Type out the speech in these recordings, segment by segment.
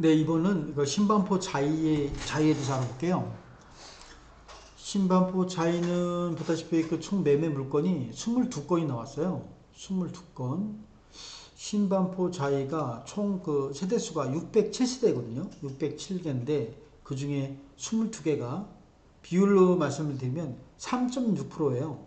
네, 이번은 이거 신반포 자이에, 자이에 대해서 알아볼게요. 신반포 자이는 보다시피 그 총 매매 물건이 22건이 나왔어요. 22건. 신반포 자이가 총 그 세대수가 607세대거든요. 607개인데 그 중에 22개가 비율로 말씀을 드리면 3.6%예요.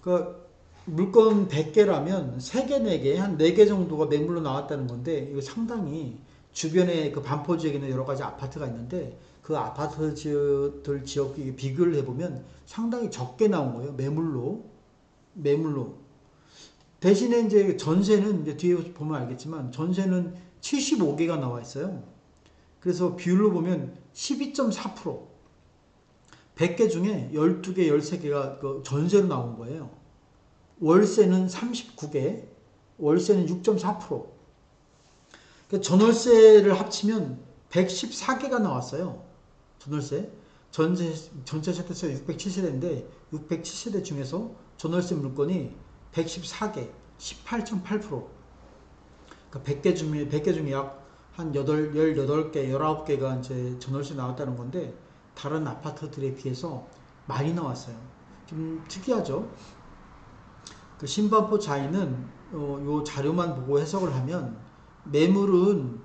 그러니까 물건 100개라면 3개, 4개, 한 4개 정도가 매물로 나왔다는 건데 이거 상당히 주변에 그 반포 지역에는 여러 가지 아파트가 있는데 그 아파트들 지역 비교를 해보면 상당히 적게 나온 거예요. 매물로. 매물로. 대신에 이제 전세는 이제 뒤에 보면 알겠지만 전세는 75개가 나와 있어요. 그래서 비율로 보면 12.4%. 100개 중에 12개, 13개가 그 전세로 나온 거예요. 월세는 39개, 월세는 6.4%. 그러니까 전월세를 합치면 114개가 나왔어요. 전월세. 전세, 전체 세대수가 607세대인데 607세대 중에서 전월세 물건이 114개, 18.8%. 그러니까 100개 중에, 100개 중에 약 한 8, 18개, 19개가 이제 전월세 나왔다는 건데 다른 아파트들에 비해서 많이 나왔어요. 좀 특이하죠? 그 신반포 자이는 어, 요 자료만 보고 해석을 하면 매물은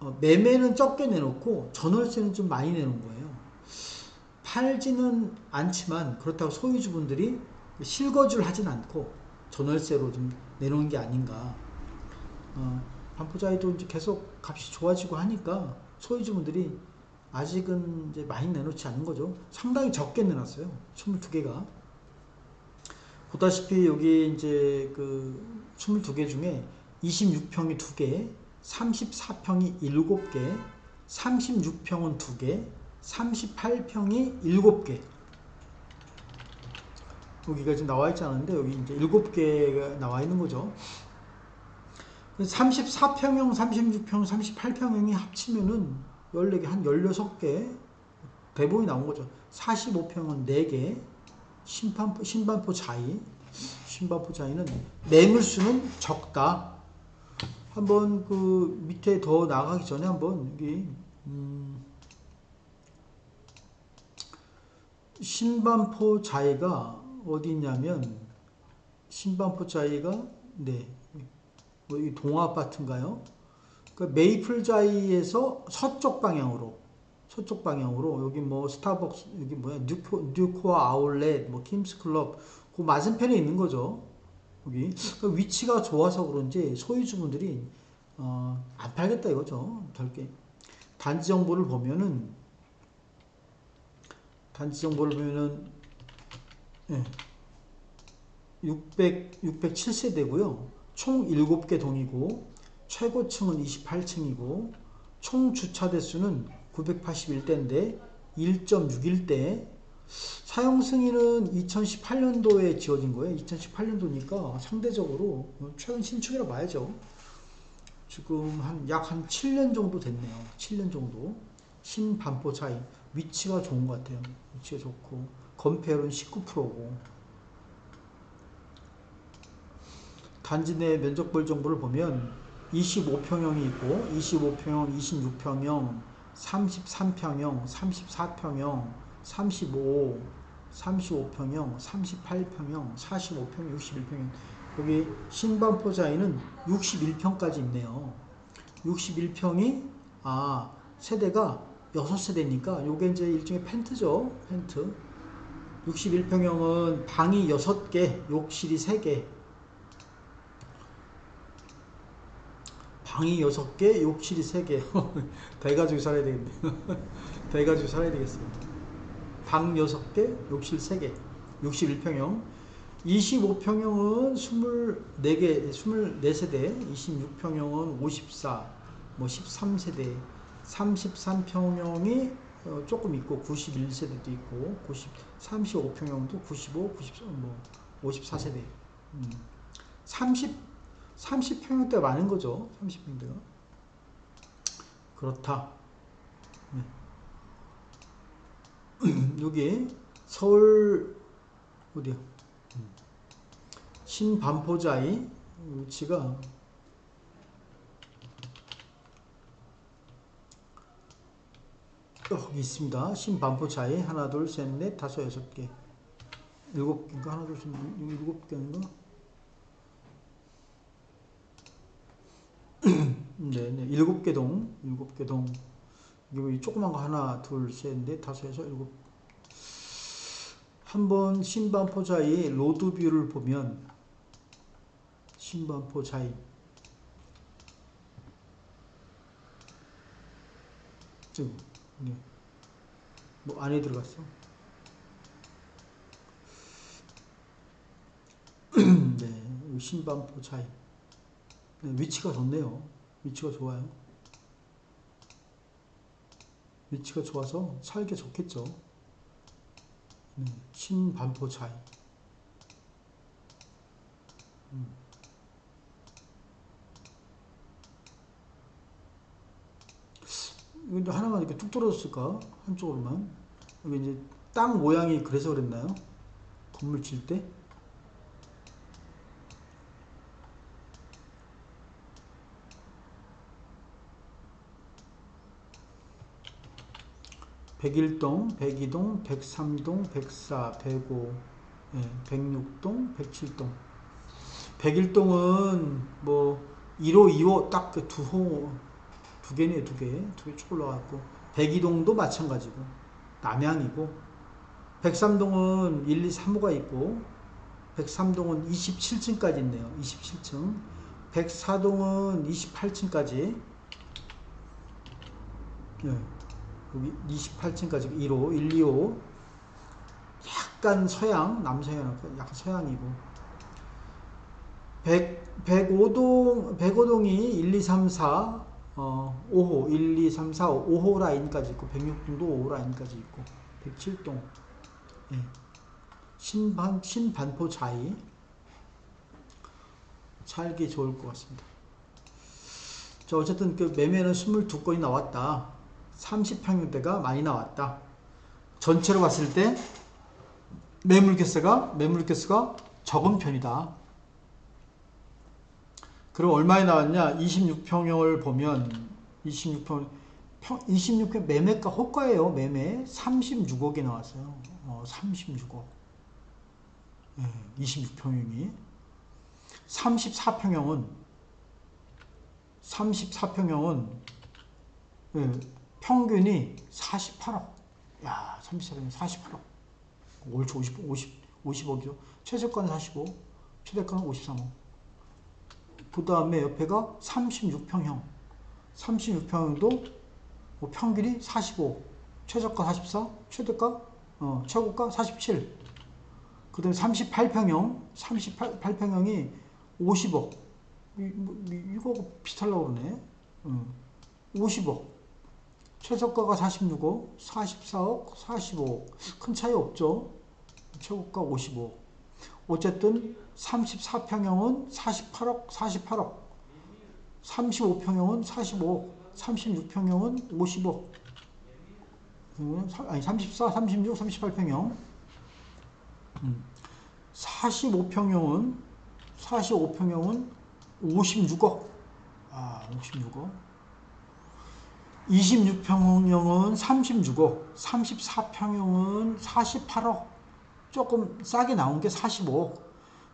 어, 매매는 적게 내놓고 전월세는 좀 많이 내놓은 거예요. 팔지는 않지만 그렇다고 소유주분들이 실거주를 하진 않고 전월세로 좀 내놓은 게 아닌가. 어, 반포자이도 이제 계속 값이 좋아지고 하니까 소유주분들이 아직은 이제 많이 내놓지 않은 거죠. 상당히 적게 내놨어요. 22개가. 보다시피 여기 이제 그 22개 중에 26평이 2개, 34평이 7개, 36평은 2개, 38평이 7개. 여기가 지금 나와 있지 않은데 여기 이제 7개가 나와 있는 거죠. 34평형, 36평, 38평형이 합치면은 14개, 한 16개 대본이 나온 거죠. 45평은 4개, 신반포, 신반포 자이, 신반포 자이는 매물수는 적다. 한번 그 밑에 더 나가기 전에 한번 여기 음 신반포 자이가 어디 있냐면 신반포 자이가 네. 뭐 이 동아 아파트인가요? 그 메이플 자이에서 서쪽 방향으로 서쪽 방향으로 여기 뭐 스타벅스 여기 뭐야 뉴코, 뉴코아 아울렛 뭐 킴스 클럽 그 맞은편에 있는 거죠. 여기 그 위치가 좋아서 그런지 소유주분들이 어, 안 팔겠다 이거죠. 결게 단지 정보를 보면은 단지 정보를 보면은 예, 600 607세대고요. 총 7개 동이고 최고층은 28층이고 총 주차 대수는 981대인데 1.61대 사용 승인은 2018년도에 지어진 거예요. 2018년도니까 상대적으로 최근 신축이라 봐야죠. 지금 한약한 7년 정도 됐네요. 7년 정도. 신반포 차이. 위치가 좋은 것 같아요. 위치가 좋고. 건폐율은 19%고. 단지 내 면적별 정보를 보면 25평형이 있고 25평형, 26평형, 33평형, 34평형, 35, 35평형, 38평형, 45평형, 61평형. 여기 신반포자에는 61평까지 있네요. 61평이 아 세대가 6세대니까 요게 이제 일종의 펜트죠. 펜트. 61평형은 방이 6개, 욕실이 3개. 방이 6개, 욕실이 3개. 대가지고 살아야 되겠네. 대가지고 살아야 되겠습니다. 방 6개, 욕실 3개, 61평형. 25평형은 24개, 24세대, 26평형은 54, 뭐 13세대, 33평형이 어, 조금 있고 91세대도 있고 90, 35평형도 95, 90, 뭐 54세대. 음. 30 30평형대가 많은 거죠. 30평대가. 그렇다. 여기 서울 어디야? 신반포자이 위치가 여기 있습니다. 신반포 차이 하나 둘 셋 넷 다섯 여섯 개. 일곱 개인가? 하나 둘셋 일곱 개인가? 네네. 일곱 개동 일곱 개동 여기 조그만 거 하나 둘 셋 넷 다섯 여섯 일곱 한번 신반포 차이 로드 뷰를 보면 신반포 차이 지금 네. 뭐 안에 들어갔어? 네, 신반포 차이. 네, 위치가 좋네요. 위치가 좋아요. 위치가 좋아서 살기 좋겠죠. 네, 신반포 차이. 음. 이제 하나만 이렇게 뚝 떨어졌을까? 한쪽으로만. 여기 이제 땅 모양이 그래서 그랬나요? 건물 질 때? 백일동, 백이동, 백삼동, 백사, 백오, 예, 백육동, 백칠동. 백일동은 뭐 1호, 2호 딱 그 두 호, 두 개네 두 개, 두 개 쭉 올라갔고 백이동도 마찬가지고 남양이고 백삼동은 1, 2, 3호가 있고 백삼동은 27층까지 있네요. 27층. 백사동은 28층까지. 네. 여기 28층까지 1호, 1, 2호. 약간 서양, 남서양, 약간 서양이고. 100, 105동, 105동이 1, 2, 3, 4, 어, 5호, 1, 2, 3, 4, 5, 호 라인까지 있고, 106동도 5호 라인까지 있고, 107동. 예. 신반, 신반포 자이. 살기 좋을 것 같습니다. 자, 어쨌든 그 매매는 22건이 나왔다. 30평형 대가 많이 나왔다. 전체로 봤을 때 매물 개수가 매물 개수가 적은 편이다. 그럼 얼마에 나왔냐? 26평형을 보면 26평 평, 26평 매매가 호가예요. 매매 36억이 나왔어요. 어, 36억. 예, 26평형이 34평형은 34평형은 예, 평균이 48억. 야, 34평형 48억. 월초 50, 50, 50억이죠. 최저가는 45, 최대가는 53억. 그 다음에 옆에가 36평형. 36평형도 뭐 평균이 45, 최저가 44, 최대가, 어, 최고가 47. 그 다음에 38평형, 38평형이 50억. 이, 뭐, 이- 이거 비슷하려고 그러네. 어, 50억. 최저가가 46억, 44억, 45억. 큰 차이 없죠. 최고가 55억. 어쨌든 34평형은 48억, 48억. 35평형은 45억. 36평형은 50억. 아니 34, 36, 38평형. 45평형은 45평형은 56억. 아, 56억. 26평형은 36억, 34평형은 48억, 조금 싸게 나온 게 45억,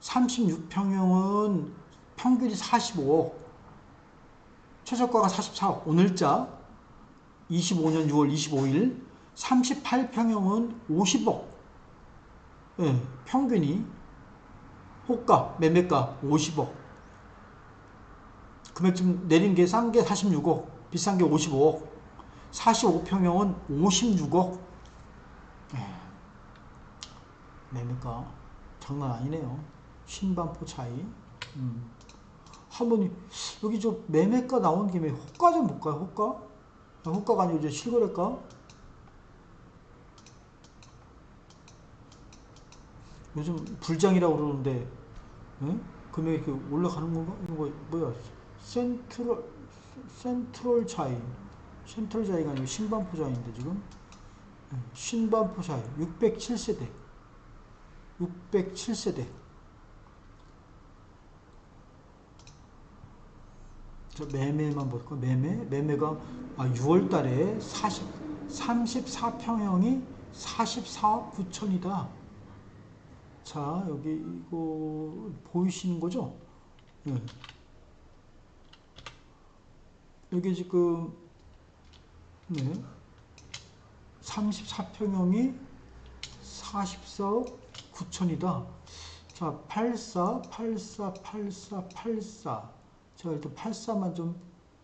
36평형은 평균이 45억, 최저가가 44억, 오늘자 25년 6월 25일 38평형은 50억, 예, 평균이 호가, 매매가 50억, 금액 좀 내린 게 싼 게 46억, 비싼 게 55억, 45평형은 56억. 예. 매매가 장난 아니네요. 신반포 차이. 음. 한번 여기 저 매매가 나온 김에 호가 좀 볼까요? 호가? 아, 호가가 아니고 이제 실거래가. 요즘 불장이라고 그러는데 예? 금액이 이렇게 올라가는 건가? 이거 뭐야? 센트럴 센트럴 차이. 센트럴 차이가 아니고 신반포 차이인데 지금. 예, 신반포 차이. 607세대. 607세대. 저 매매만 볼까? 매매? 매매가 아 6월 달에 40 34평형이 44억 9천이다. 자, 여기 이거 보이시는 거죠? 예. 여기 지금 네. 34평형이 44억 9천이다. 자, 84, 84, 84, 84. 제가 일단 84만 좀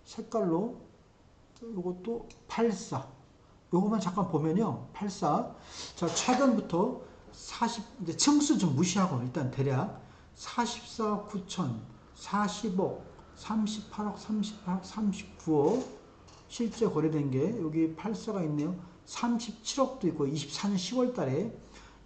색깔로 요것도 84. 요거만 잠깐 보면요. 84. 자, 최근부터 40, 이제 층수 좀 무시하고 일단 대략 44억 9천, 40억, 38억, 38억, 39억 실제 거래된 게 여기 84가 있네요. 37억도 있고 24년 10월 달에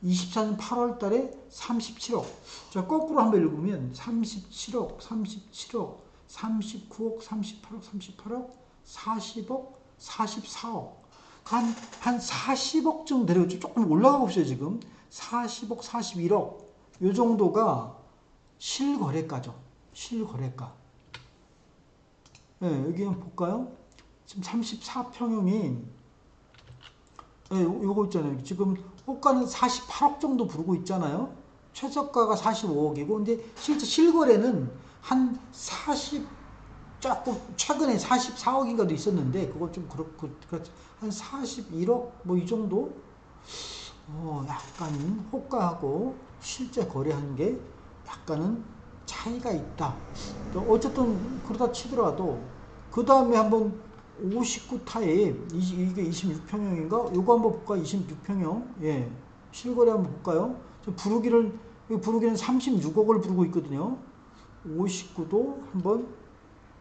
24년 8월 달에 37억. 자, 거꾸로 한번 읽으면 37억, 37억, 39억, 38억, 38억, 40억, 44억. 한, 한 40억 정도 내려오죠. 조금 올라가고 있어요, 지금. 40억, 41억. 요 정도가 실거래가죠. 실거래가. 네, 여기 한번 볼까요? 지금 34평형인, 네, 요- 요거 있잖아요. 지금 호가는 48억 정도 부르고 있잖아요. 최저가가 45억이고, 근데 실제 실거래는 한 40, 조금 최근에 44억인가도 있었는데, 그건 좀 그렇고, 그렇지. 한 41억 뭐 이 정도? 어, 약간 호가하고 실제 거래하는 게 약간은 차이가 있다. 또 어쨌든 그러다 치더라도 그 다음에 한번 59 타입 이- 이게 26평형인가? 요거 한번 볼까? 26평형 예 실거래 한번 볼까요? 저 부르기를 이 부르기는 36억을 부르고 있거든요. 59도 한번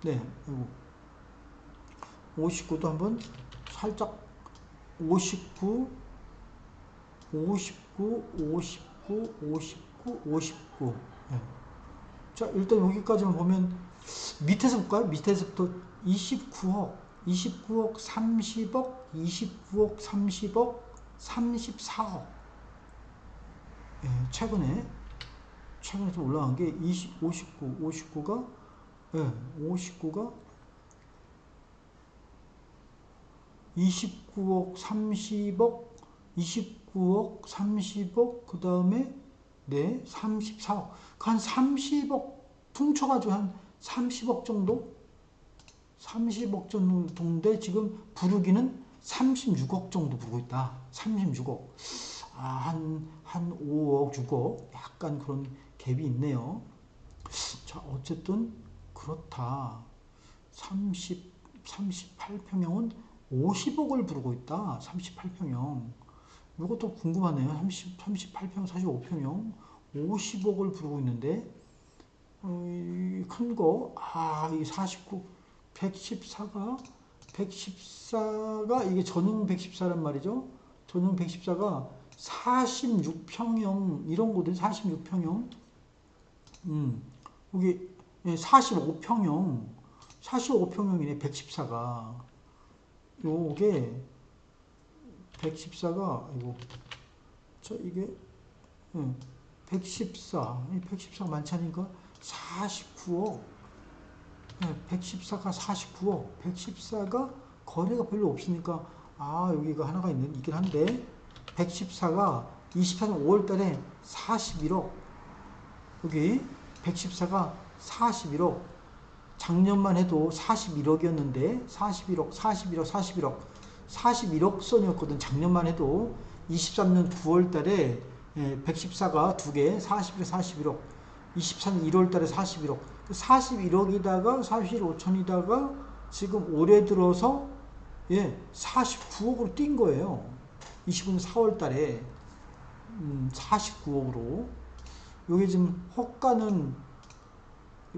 네 이거 59도 한번 살짝 59 59, 59, 59, 59. 예. 자, 일단 여기까지만 보면 밑에서 볼까요? 밑에서부터 29억, 29억, 30억, 29억, 30억, 34억. 예, 최근에 최근에 좀 올라간 게 20, 59, 59가 예, 59가 29억, 30억, 29억, 30억, 그 다음에 네, 34억. 한 30억 퉁쳐가지고 한 30억 정도? 30억 정도인데 지금 부르기는 36억 정도 부르고 있다. 36억. 아, 한, 한 5억, 6억. 약간 그런 갭이 있네요. 자, 어쨌든 그렇다. 30, 38평형은 50억을 부르고 있다. 38평형. 이것도 궁금하네요. 30, 38평, 45평형. 50억을 부르고 있는데, 어, 큰 거, 아, 이 49, 114가, 114가, 이게 전용 114란 말이죠. 전용 114가 46평형, 이런 거들 46평형. 음, 여기 45평형, 45평형이네, 114가. 요게 114가 이거 자 이게 응, 114, 이 114가 많지 않으니까 49억. 네, 114가 49억. 114가 거래가 별로 없으니까 아 여기가 하나가 있는 있긴 한데 114가 24년 5월달에 41억. 여기 114가 41억. 작년만 해도 41억이었는데 41억, 41억, 41억, 41억 선이었거든. 작년만 해도 23년 9월 달에 114가 두 개, 41억, 41억. 24년 1월 달에 41억. 41억이다가 41억 5천이다가 지금 올해 들어서 예, 49억으로 뛴 거예요. 25년 4월 달에 음, 49억으로. 여기 지금 호가는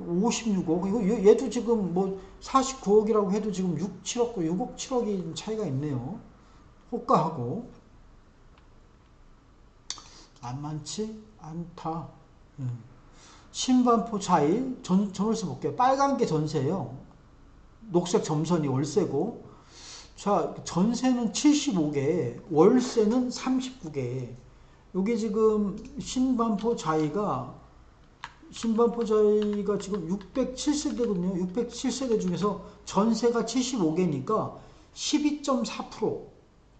56억. 이거 얘- 얘도 지금 뭐 49억이라고 해도 지금 6, 7억, 6억, 7억이 차이가 있네요. 호가하고. 만만치 않다. 음. 신반포 차이 전, 전월세 볼게요. 빨간 게 전세예요. 녹색 점선이 월세고. 자, 전세는 75개, 월세는 39개. 여기 지금 신반포 자이가 신반포 자이가 지금 607세대거든요. 607세대 중에서 전세가 75개니까 12.4%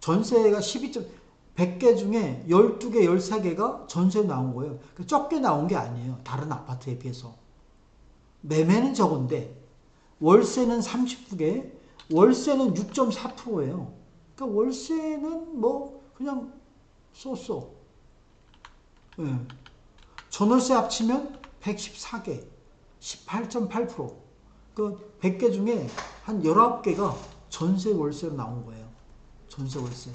전세가 12점 100개 중에 12개, 13개가 전세 나온 거예요. 그 적게 나온 게 아니에요. 다른 아파트에 비해서. 매매는 적은데 월세는 39개, 월세는 6.4%예요. 그러니까 월세는 뭐 그냥 쏘쏘. 예. 전월세 합치면 114개, 18.8%. 그 100개 중에 한 19개가 전세 월세로 나온 거예요. 전세 월세.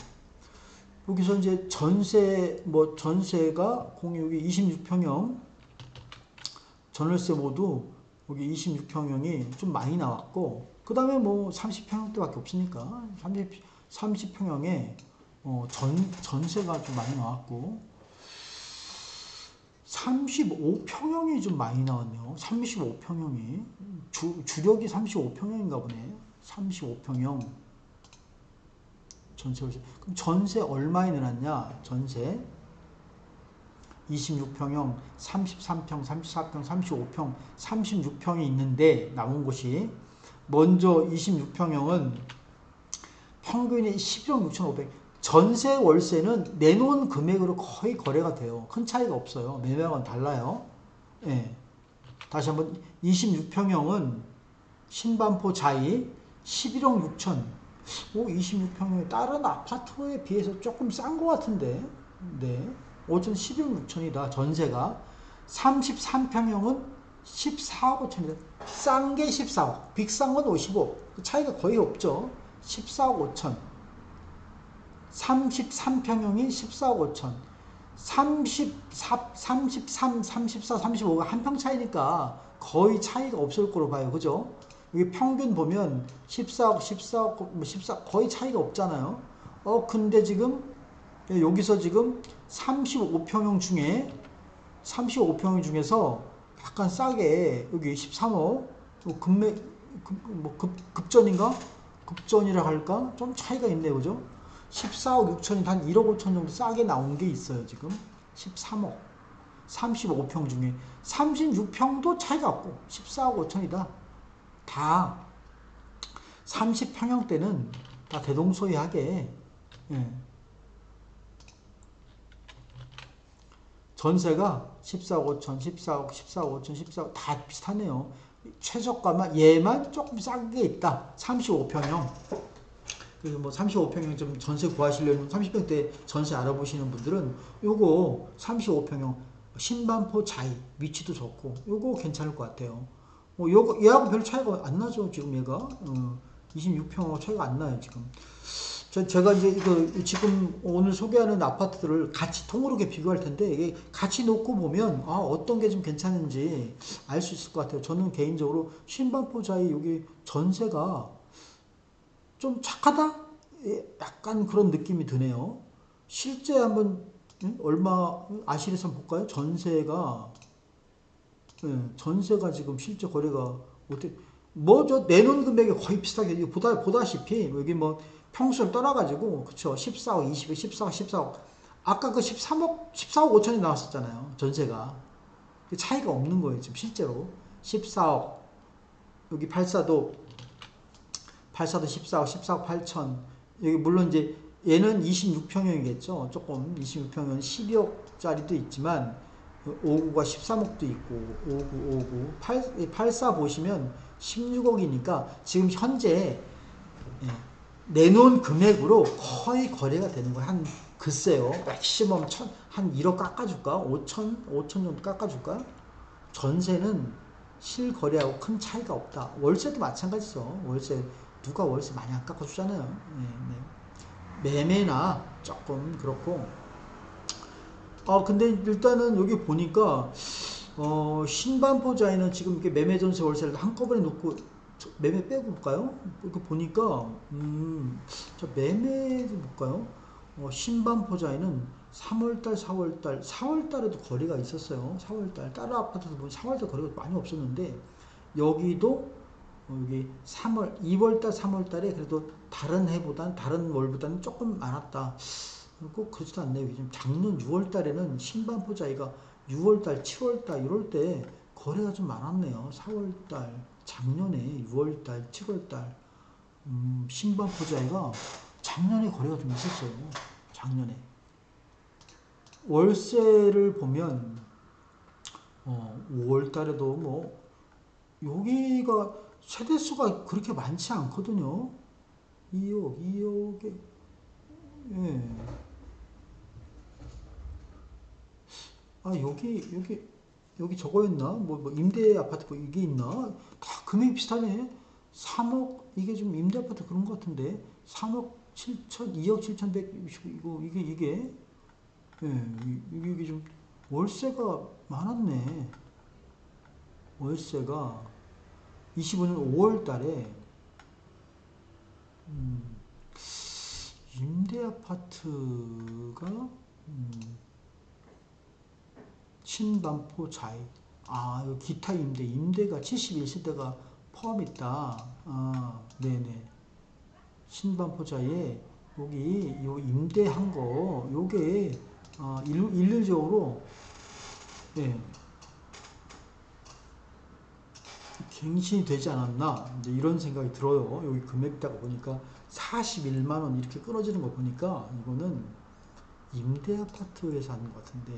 여기서 이제 전세 뭐 전세가 공유기 26평형 전월세 모두 여기 26평형이 좀 많이 나왔고 그 다음에 뭐 30평형대밖에 없으니까 30 30평형에 어, 전 전세가 좀 많이 나왔고 35평형이 좀 많이 나왔네요. 35평형이 주, 주력이 35평형인가 보네. 35평형 전세. 그럼 전세 얼마에 늘었냐? 전세 26평형, 33평, 34평, 35평, 36평이 있는데 남은 곳이 먼저 26평형은 평균이 11억 6,500. 전세 월세는 내놓은 금액으로 거의 거래가 돼요. 큰 차이가 없어요. 매매하고는 달라요. 예. 다시 한번 26평형은 신반포 자이 11억 6천. 오, 26평형이 다른 아파트에 비해서 조금 싼 것 같은데. 네. 5천 11억 6천이다. 전세가. 33평형은 14억 5천이다. 싼 게 14억. 빅싼 건 55. 그 차이가 거의 없죠. 14억 5천. 33평형이 14억 5천. 34, 33, 34, 35가 한 평 차이니까 거의 차이가 없을 거로 봐요. 그죠? 여기 평균 보면 14억, 14억, 14, 거의 차이가 없잖아요. 어, 근데 지금 여기서 지금 35평형 중에 35평형 중에서 약간 싸게 여기 13억 금매 급, 뭐 급, 급전인가? 급전이라 할까? 좀 차이가 있네요. 그죠? 14억 6천이 한 1억 5천 정도 싸게 나온 게 있어요. 지금 13억 35평 중에 36평도 차이가 없고 14억 5천이다. 다 30평형 때는 다 대동소이하게 예. 전세가 14억 5천, 14억, 14억 5천, 14억 다 비슷하네요. 최저가만 얘만 조금 싼 게 있다. 35평형. 그래서 뭐 35평형 좀 전세 구하시려면 30평대 전세 알아보시는 분들은 요거 35평형 신반포 자이 위치도 좋고 요거 괜찮을 것 같아요. 뭐 요거 얘하고 별 차이가 안 나죠 지금 얘가 어, 26평하고 차이가 안 나요 지금. 저 제가 이제 그 지금 오늘 소개하는 아파트들을 같이 통으로 이렇게 비교할 텐데 이게 같이 놓고 보면 아 어떤 게 좀 괜찮은지 알 수 있을 것 같아요. 저는 개인적으로 신반포 자이 여기 전세가 좀 착하다? 예, 약간 그런 느낌이 드네요. 실제 한번 응? 얼마 아시리선 볼까요? 전세가 예, 전세가 지금 실제 거래가 어떻게 뭐 저 내놓은 금액이 거의 비슷하게 보다 보다시피 여기 뭐 평수를 떠나가지고 그쵸 14억 20억 14억 14억 아까 그 13억 14억 5천이 나왔었잖아요 전세가 차이가 없는 거예요 지금 실제로 14억 여기 84도 84도 14억 14억 8천 여기 물론 이제 얘는 26평형이겠죠 조금 26평형은 12억짜리도 있지만 59가 13억도 있고 59 59 8, 84 보시면 16억이니까 지금 현재 예, 내놓은 금액으로 거의 거래가 되는 거예요. 한 글쎄요. 맥시멈 천, 한 1억 깎아줄까? 5천, 5천 정도 깎아줄까? 전세는 실거래하고 큰 차이가 없다. 월세도 마찬가지죠. 월세 누가 월세 많이 안 깎아주잖아요. 네, 네. 매매나 조금 그렇고. 아 근데 일단은 여기 보니까 어, 신반포자에는 지금 이렇게 매매 전세 월세를 한꺼번에 놓고 매매 빼고 볼까요? 이렇게 보니까 음, 저 매매 좀 볼까요? 어, 신반포자에는 3월달, 4월달, 4월달에도 거리가 있었어요. 4월달 다른 아파트도 보면 4월달 거리가 많이 없었는데 여기도 어, 여기 3월, 2월달, 3월달에 그래도 다른 해보단 다른 월보다는 조금 많았다. 꼭 그렇지도 않네요. 지금 작년 6월달에는 신반포자이가 6월달, 7월달 이럴 때 거래가 좀 많았네요. 4월달, 작년에 6월달, 7월달 음, 신반포자이가 작년에 거래가 좀 있었어요. 작년에. 월세를 보면 어, 5월 달에도 뭐 여기가 세대수가 그렇게 많지 않거든요. 2억, 2억에 예. 아 여기 여기 여기 저거였나? 뭐, 뭐 임대 아파트 뭐 이게 있나? 다 금액이 비슷하네. 3억 이게 좀 임대 아파트 그런 것 같은데 3억 7천 2억 7,160 이거 이게 이게 예 이- 이게 이게 좀 월세가 많았네. 월세가 25년 5월 달에 음, 임대 아파트가 음, 신반포 자이 아 기타 임대 임대가 71세대가 포함있다. 아 네네. 신반포 자이에 여기 요 임대한 거 요게 아, 일, 일률적으로 예 갱신이 되지 않았나 이런 생각이 들어요 여기 금액다가 보니까 41만 원 이렇게 끊어지는 거 보니까 이거는 임대 아파트에서 하는 것 같은데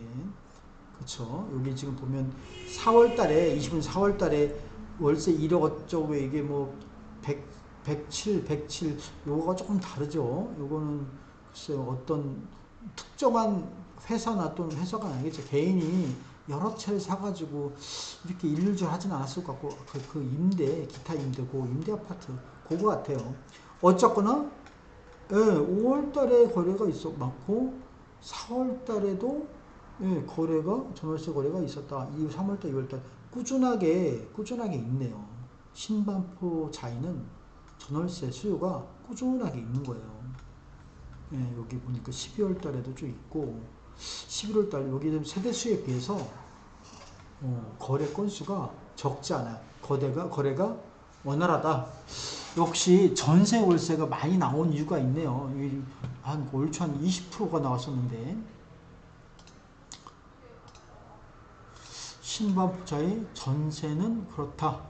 그렇죠. 여기 지금 보면 4월 달에 20분 4월 달에 월세 1억 어쩌고 이게 뭐 100, 107, 107 요거가 조금 다르죠. 요거는 글쎄요. 어떤 특정한 회사나 또는 회사가 아니겠죠. 개인이 여러 채를 사가지고 이렇게 일률적으로 하진 않았을 것 같고 그, 그 임대, 기타 임대, 그 임대 아파트 그거 같아요. 어쨌거나 예, 5월 달에 거래가 있어 많고 4월 달에도 예, 거래가 전월세 거래가 있었다. 이후 3월 달, 2월 달 꾸준하게 꾸준하게 있네요. 신반포 자이는 전월세 수요가 꾸준하게 있는 거예요. 예, 여기 보니까 12월 달에도 좀 있고 11월 달 여기 좀 세대 수에 비해서 어, 거래 건수가 적지 않아요. 거래가 거래가 원활하다. 역시 전세 월세가 많이 나온 이유가 있네요. 한 올초 한 20%가 나왔었는데 신반포자의 전세는 그렇다.